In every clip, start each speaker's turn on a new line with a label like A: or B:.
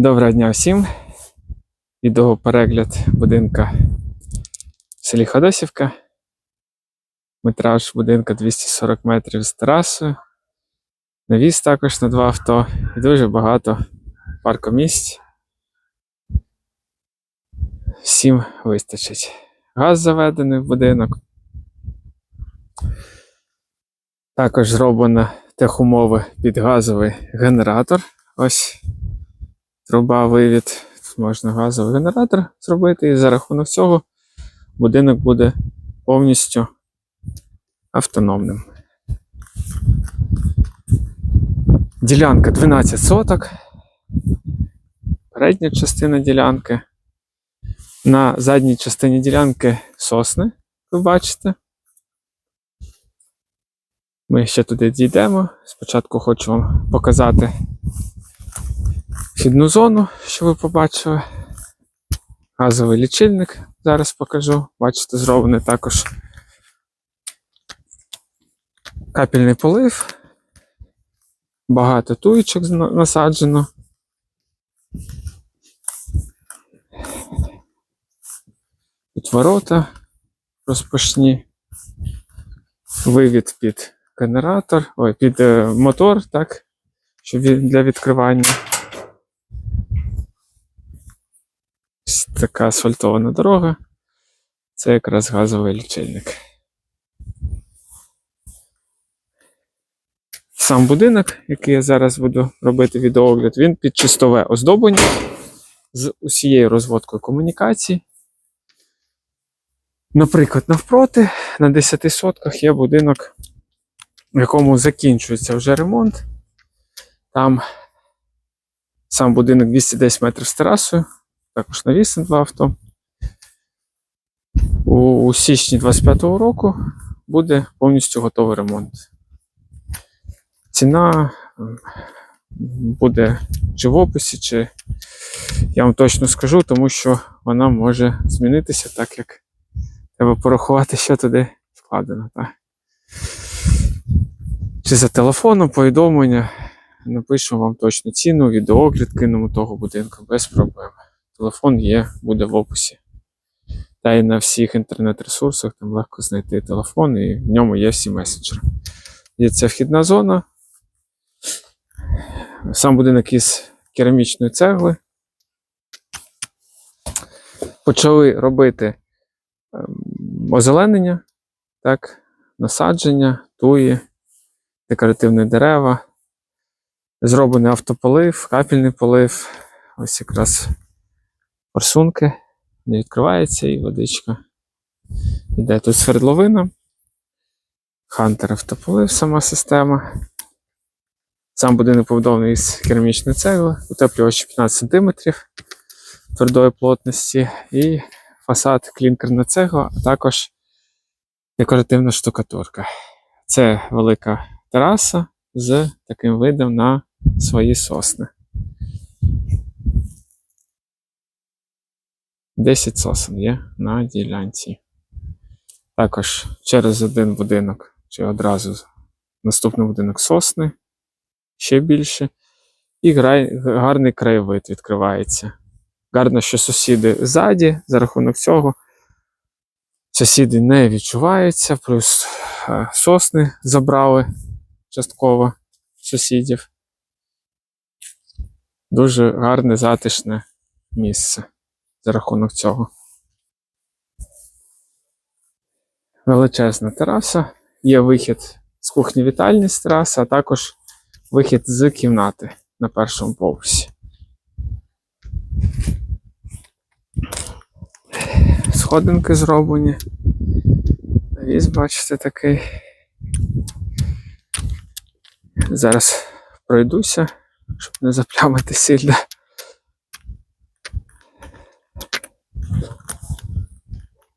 A: Доброго дня всім. Відеоперегляд будинка в селі Ходосівка. Метраж будинка 240 метрів з терасою. Навіс також на два авто і дуже багато паркомісць. Всім вистачить. Газ заведений в будинок. Також зроблено техумови під газовий генератор. Ось труба, вивід. Можна газовий генератор зробити, і за рахунок цього будинок буде повністю автономним. Ділянка 12 соток. Передня частина ділянки. На задній частині ділянки сосни, ви бачите. Ми ще туди дійдемо. Спочатку хочу вам показати вхідну зону, що ви побачили. Газовий лічильник зараз покажу. Бачите, зроблений також капельний полив. Багато туєчок насаджено. Тут ворота розпашні. Вивід під генератор, ой, під е, мотор, так, що для відкривання. Ось така асфальтована дорога. Це якраз газовий лічильник. Сам будинок, який я зараз буду робити відеогляд, він під чистове оздоблення з усією розводкою комунікацій. Наприклад, навпроти, на 10 сотках є будинок, в якому закінчується вже ремонт. Там сам будинок 210 метрів з терасою, також навісне два авто. У, січні 25-го року буде повністю готовий ремонт. Ціна буде чи в описі, чи я вам точно скажу, тому що вона може змінитися, так як треба порахувати, що туди вкладено. Так? Чи за телефоном, повідомлення. Напишемо вам точну ціну, відеогляд кинемо того будинку без проблем. Телефон є, буде в описі. Та й на всіх інтернет-ресурсах там легко знайти телефон, і в ньому є всі месенджери. Є ця вхідна зона. Сам будинок із керамічної цегли. Почали робити ем, озеленення, так, насадження, туї, декоративні дерева. Зроблений автополив, капельний полив. Ось якраз форсунки. Не відкривається і водичка. Іде тут свердловина. Хантер автополив, сама система. Сам будинок побудований із керамічної цегли, утеплювач 15 см твердої плотності і фасад клінкерна цегла, а також декоративна штукатурка. Це велика тераса з таким видом на свої сосни. 10 сосен є на ділянці. Також через один будинок, чи одразу наступний будинок сосни, ще більше. І гарний краєвид відкривається. Гарно, що сусіди ззаді, за рахунок цього сусіди не відчуваються, плюс е, сосни забрали частково сусідів. Дуже гарне, затишне місце за рахунок цього. Величезна тераса. Є вихід з кухні вітальні з тераси, а також вихід з кімнати на першому поверсі. Сходинки зроблені. Навіс, бачите, такий. Зараз пройдуся, щоб не заплямити сильно.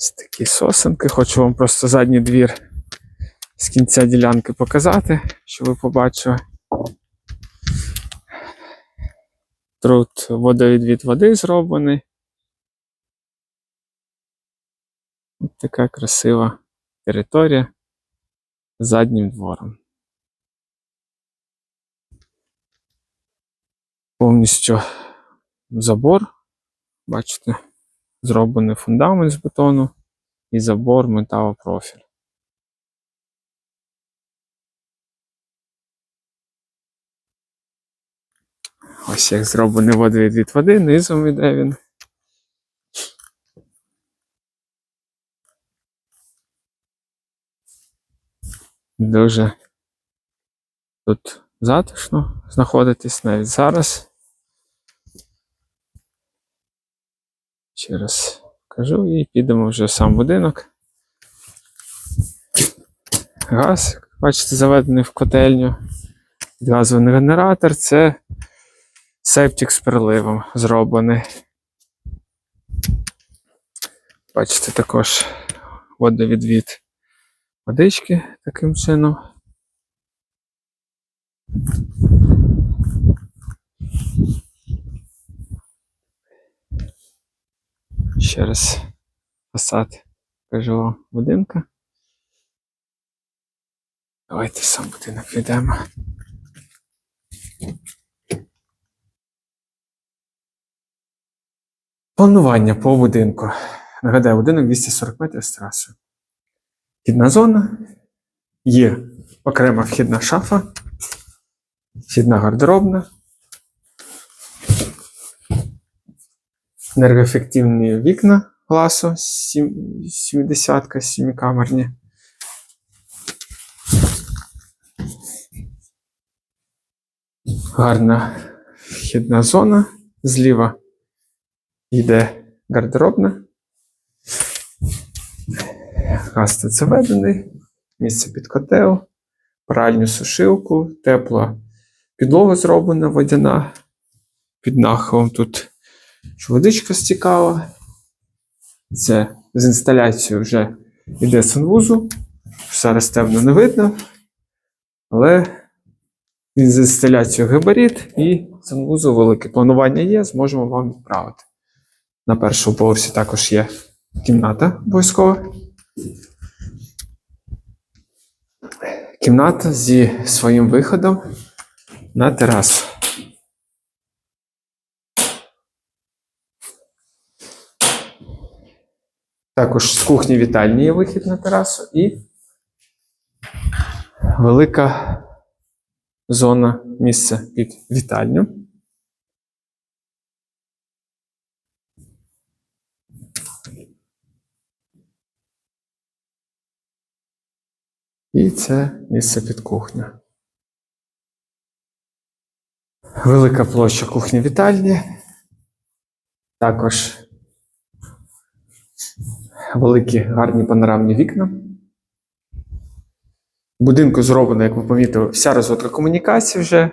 A: Ось такі сосенки. Хочу вам просто задній двір з кінця ділянки показати, щоб ви побачили. Тут водовідвід води зроблений. Ось така красива територія з заднім двором. Повністю забор. Бачите, зроблений фундамент з бетону і забор металопрофіль. Ось як зроблений водовідвід води, низом іде він. Дуже тут затишно знаходитись навіть зараз. Ще кажу і підемо вже в сам будинок. Газ, бачите, заведений в котельню. Газовий генератор це септик з переливом зроблений. Бачите, також водовідвід водички таким чином. Ще раз фасад покажу будинка. Давайте сам будинок підемо. Планування по будинку. Нагадаю, будинок 240 метрів з трасою. Вхідна зона. Є окрема вхідна шафа, вхідна гардеробна. Енергоефективні вікна класу 70 7-камерні. Гарна вхідна зона. Зліва йде гардеробна. Газ тут заведений, місце під котел, пральню сушилку, тепла підлога зроблена водяна. Під нахилом тут що водичка стікала. Це з інсталяцією вже йде санвузу. Зараз темно не видно, але він з інсталяцією габарит і санвузол велике. Планування є, зможемо вам відправити. На першому поверсі також є кімната обов'язкова. Кімната зі своїм виходом на терасу. Також з кухні вітальні є вихід на терасу і велика зона місця під вітальню. І це місце під кухню. Велика площа кухні вітальні. Також великі гарні панорамні вікна. В будинку зроблено, як ви помітили, вся розвитка комунікацій вже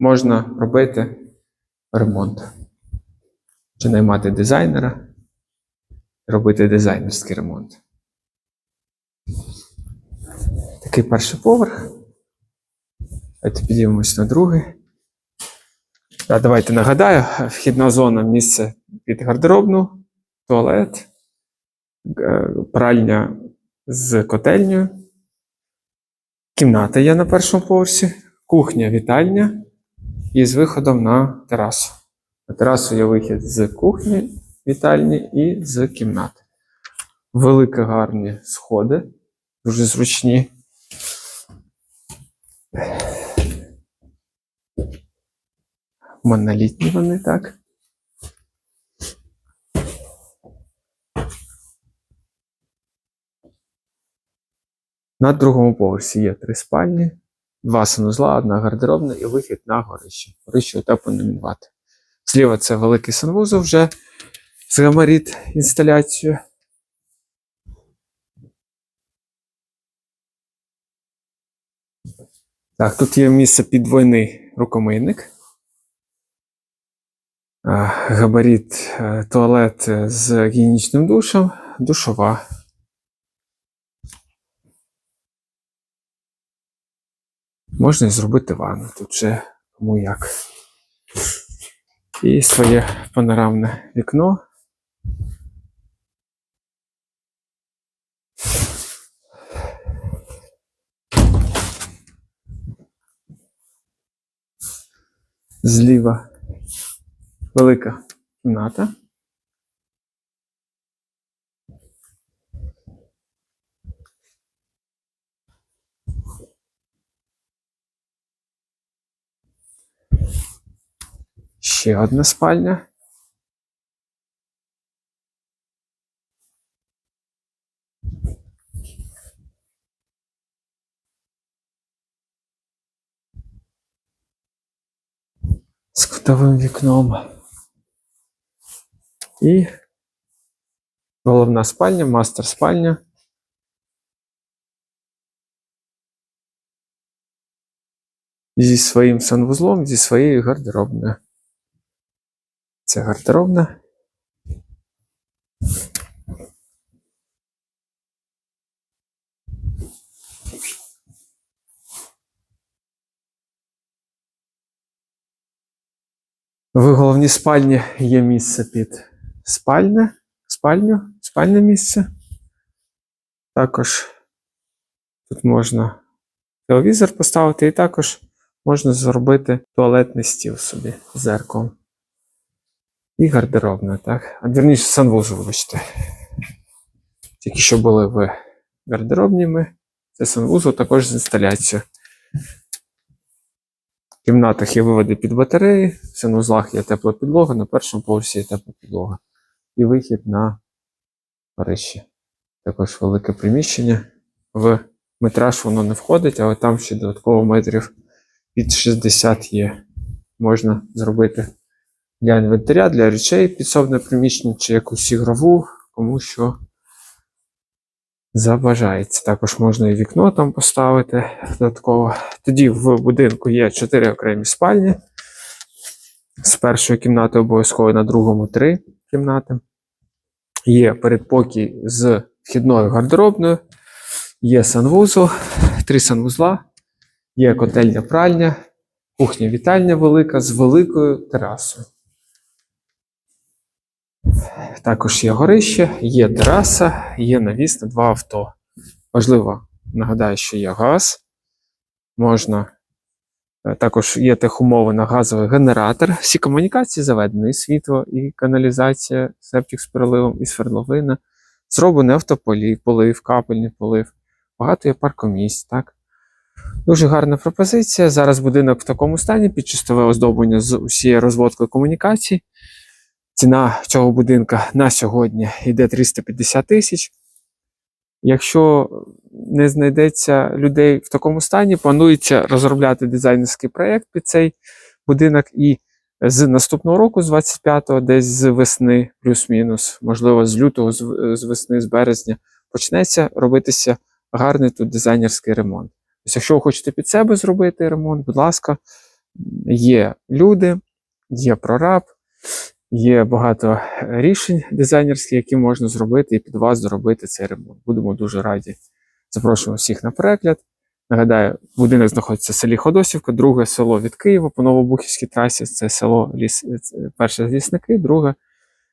A: можна робити ремонт. Чи наймати дизайнера, робити дизайнерський ремонт. Такий перший поверх. Давайте підіймемось на другий. А, давайте нагадаю, вхідна зона місце під гардеробну, туалет, пральня з котельнею. Кімната є на першому поверсі, кухня, вітальня і з виходом на терасу. На терасу є вихід з кухні, вітальні і з кімнати. Великі гарні сходи, дуже зручні. Монолітні вони, так. На другому поверсі є три спальні, два санузла, одна гардеробна і вихід на горище. Горище утеплено мінвати. Зліва це великий санвузол вже з гамарит інсталяцією. Так, тут є місце під двойний рукомийник. А, Габарит, е, туалет е, з гігієнічним душем, душова. Можна і зробити ванну, тут вже кому як. І своє панорамне вікно. Зліва велика кімната. Ще одна спальня. З кутовим вікном. І головна спальня, мастер спальня. Зі своїм санвузлом, зі своєю гардеробною. Це гардеробна. В головній спальні є місце під спальне, спальню, спальне місце. Також тут можна телевізор поставити, і також можна зробити туалетний стіл собі з зеркалом. І гардеробна, так? А вірніше санвузол, вибачте. Тільки що були в гардеробні. Це санвузол також з інсталяцією. В кімнатах є виводи під батареї, в санвузлах є тепла підлога, на першому поверсі є тепла підлога. І вихід на горище. Також велике приміщення. В метраж воно не входить, але там ще додатково метрів під 60 є. Можна зробити для інвентаря, для речей підсобне приміщення чи якусь ігрову, кому що забажається. Також можна і вікно там поставити додатково. Тоді в будинку є 4 окремі спальні. З першої кімнати обов'язково на другому 3 кімнати. Є передпокій з вхідною гардеробною, є санвузол, три санвузла, є котельня пральня, кухня вітальня велика з великою терасою. Також є горище, є тераса, є навіс на два авто. Важливо, нагадаю, що є газ. Можна. е, Також є техумови на газовий генератор. Всі комунікації заведені, і світло, і каналізація, септик з переливом, і свердловина. Зроблений автополів, полив, капельний полив. Багато є паркомісць, так? Дуже гарна пропозиція. Зараз будинок в такому стані, під чистове оздоблення з усією розводкою комунікацій. Ціна цього будинка на сьогодні йде 350 тисяч. Якщо не знайдеться людей в такому стані, планується розробляти дизайнерський проєкт під цей будинок і з наступного року, з 25-го, десь з весни, плюс-мінус, можливо, з лютого, з весни, з березня, почнеться робитися гарний тут дизайнерський ремонт. Тобто, якщо ви хочете під себе зробити ремонт, будь ласка, є люди, є прораб, є багато рішень дизайнерських, які можна зробити і під вас зробити цей ремонт. Будемо дуже раді. Запрошуємо всіх на перегляд. Нагадаю, будинок знаходиться в селі Ходосівка, друге село від Києва по Новобухівській трасі. Це село Ліс, перше лісники, друге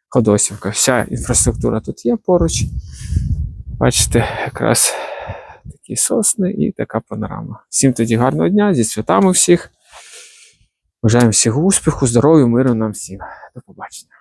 A: Ходосівка. Вся інфраструктура тут є поруч. Бачите, якраз такі сосни і така панорама. Всім тоді гарного дня, зі святами всіх. Бажаємо всіх успіху, здоров'я, миру нам всім. До побачення.